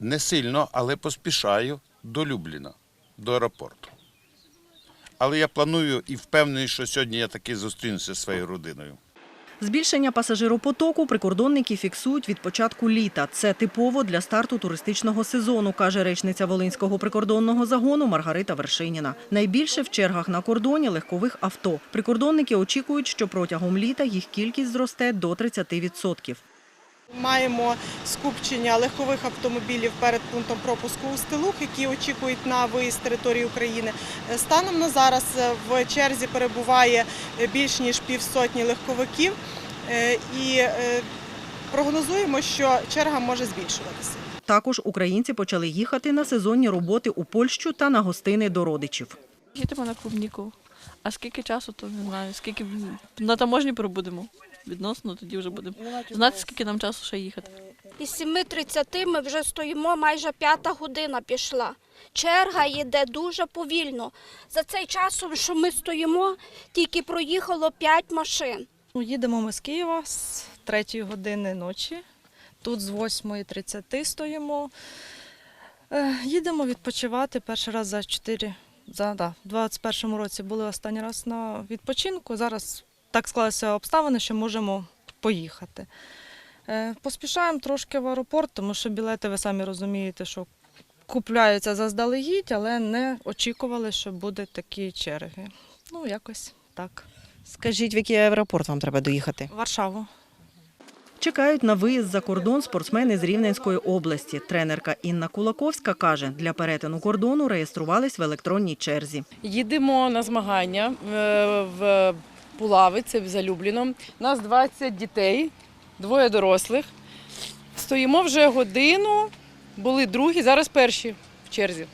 Не сильно, але поспішаю до Любліна, до аеропорту. Але я планую і впевнений, що сьогодні я таки зустрінуся зі своєю родиною. Збільшення пасажиропотоку прикордонники фіксують від початку літа. Це типово для старту туристичного сезону, каже речниця Волинського прикордонного загону Маргарита Вершиніна. Найбільше в чергах на кордоні легкових авто. Прикордонники очікують, що протягом літа їх кількість зросте до 30%. Маємо скупчення легкових автомобілів перед пунктом пропуску у Стилух, які очікують на виїзд з території України. Е, Станом на зараз е, в черзі перебуває е, більш ніж півсотні легковиків і прогнозуємо, що черга може збільшуватися. Також українці почали їхати на сезонні роботи у Польщу та на гостини до родичів. Їдемо на клубніку. А скільки часу, то не знаю. Скільки на таможні пробудемо. Відносно, тоді вже будемо знати, скільки нам часу ще їхати. Із 7.30 ми вже стоїмо, майже п'ята година пішла. Черга йде дуже повільно. За цей час, що ми стоїмо, тільки проїхало 5 машин. Ну, їдемо ми з Києва з 3 години ночі. Тут з 8.30 стоїмо. Е, Їдемо відпочивати перший раз за 4, за, да, в 21-му році були останній раз на відпочинку. Зараз так склалися обставини, що можемо поїхати. Е, Поспішаємо трошки в аеропорт, тому що білети, ви самі розумієте, що купляються заздалегідь, але не очікували, що будуть такі черги. Ну, якось так. Скажіть, в який аеропорт вам треба доїхати? Варшаву. Чекають на виїзд за кордон спортсмени з Рівненської області. Тренерка Інна Кулаковська каже, для перетину кордону реєструвались в електронній черзі. Їдемо на змагання е, в Пулави, це в Залюбліно. Нас 20 дітей, двоє дорослих. Стоїмо вже годину, були другі, зараз перші в черзі.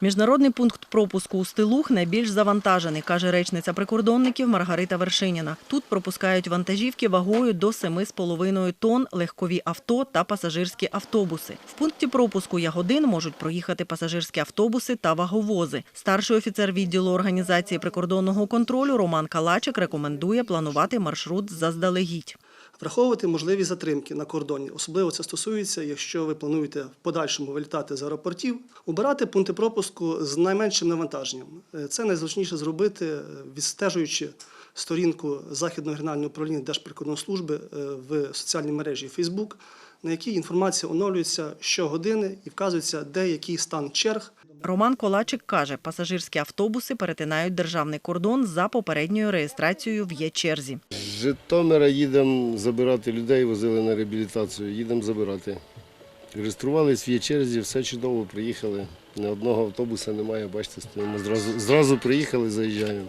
Міжнародний пункт пропуску у Стилух найбільш завантажений, каже речниця прикордонників Маргарита Вершиніна. Тут пропускають вантажівки вагою до 7,5 тонн, легкові авто та пасажирські автобуси. В пункті пропуску Ягодин можуть проїхати пасажирські автобуси та ваговози. Старший офіцер відділу організації прикордонного контролю Роман Калачик рекомендує планувати маршрут заздалегідь. Враховувати можливі затримки на кордоні. Особливо це стосується, якщо ви плануєте в подальшому вилітати з аеропортів, обирати пункти пропуску з найменшим навантаженням. Е, Це найзручніше зробити, е, відстежуючи сторінку Західного регіонального управління Держприкордонслужби е, в соціальній мережі Facebook, на якій інформація оновлюється щогодини і вказується, де який стан черг Роман Колачик каже, пасажирські автобуси перетинають державний кордон за попередньою реєстрацією в є-черзі. З Житомира їдемо забирати людей, возили на реабілітацію, їдемо забирати. Реєструвалися в є черзі, все чудово, приїхали. Ні одного автобуса немає, бачите, стоїмо. Зразу, зразу приїхали, заїжджаємо.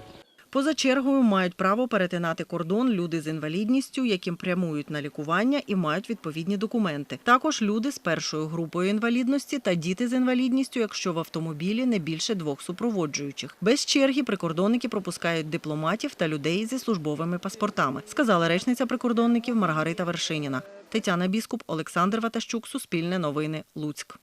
Поза чергою мають право перетинати кордон люди з інвалідністю, яким прямують на лікування і мають відповідні документи. Також люди з першою групою інвалідності та діти з інвалідністю, якщо в автомобілі не більше двох супроводжуючих. Без черги прикордонники пропускають дипломатів та людей зі службовими паспортами, сказала речниця прикордонників Маргарита Вершиніна. Тетяна Біскуп, Олександр Ватащук, Суспільне новини, Луцьк.